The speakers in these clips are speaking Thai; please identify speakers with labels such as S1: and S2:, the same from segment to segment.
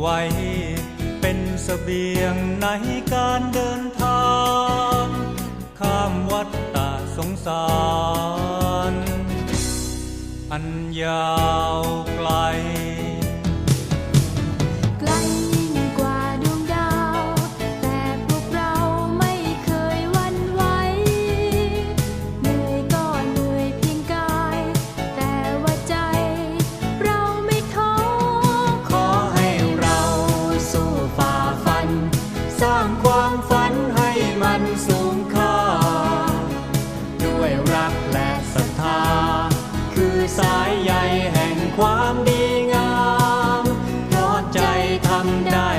S1: ไว้ เป็นเสบียงในการเดินทาง ข้ามวัดตาสงสาร อัญญา
S2: รักและ
S1: ศรัทธา คือสายใยแห่งความดีงามเพราะใจทำได้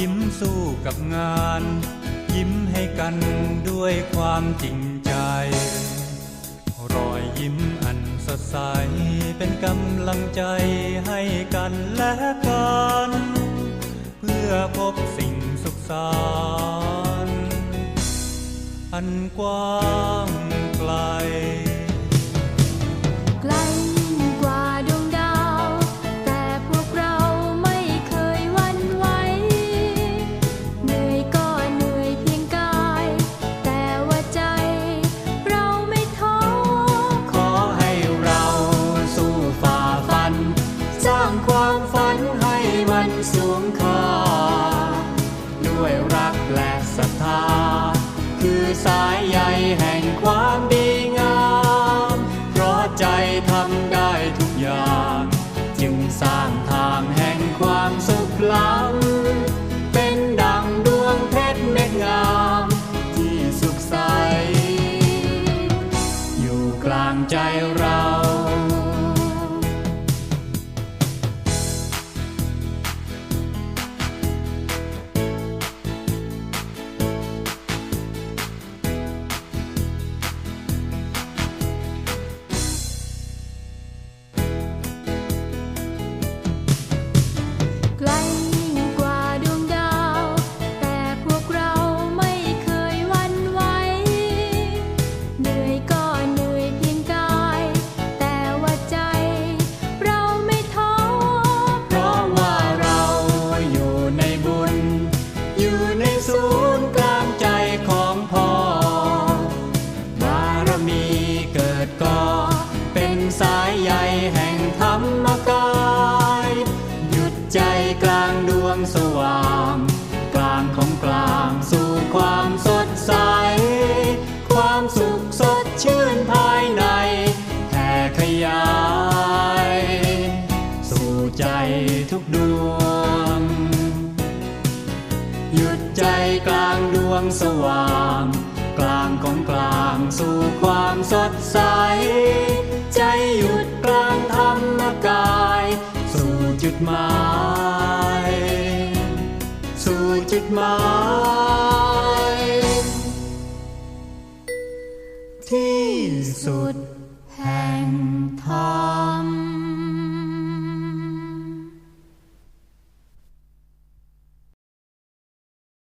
S1: ยิ้มสู้กับงาน ยิ้มให้กันด้วยความจริงใจ รอยยิ้มอันสดใส เป็นกำลังใจให้กันและกัน เพื่อพบสิ่งสุขสันต์อันกว้างไกล
S2: รักและ
S1: ศรัทธา คือสายใยแห่งความดีงาม เพราะใจทำได้ทุกอย่าง จึงสร้างทางแห่งความสุขล้ำเป็นดังดวงเพชรเม็ดงาม ที่สุขใส อยู่กลางใจเรา สว่าง กลางของกลางสู่ความสดใส ความสุขสดชื่นภายในแผ่ขยาย สู่ใจทุกดวง หยุดใจกลางดวงสว่าง กลางของกลางสู่ความสดใส ใจหยุดกลางธรรมกาย สู่จุดหมาย จุดหมาย ที่สุด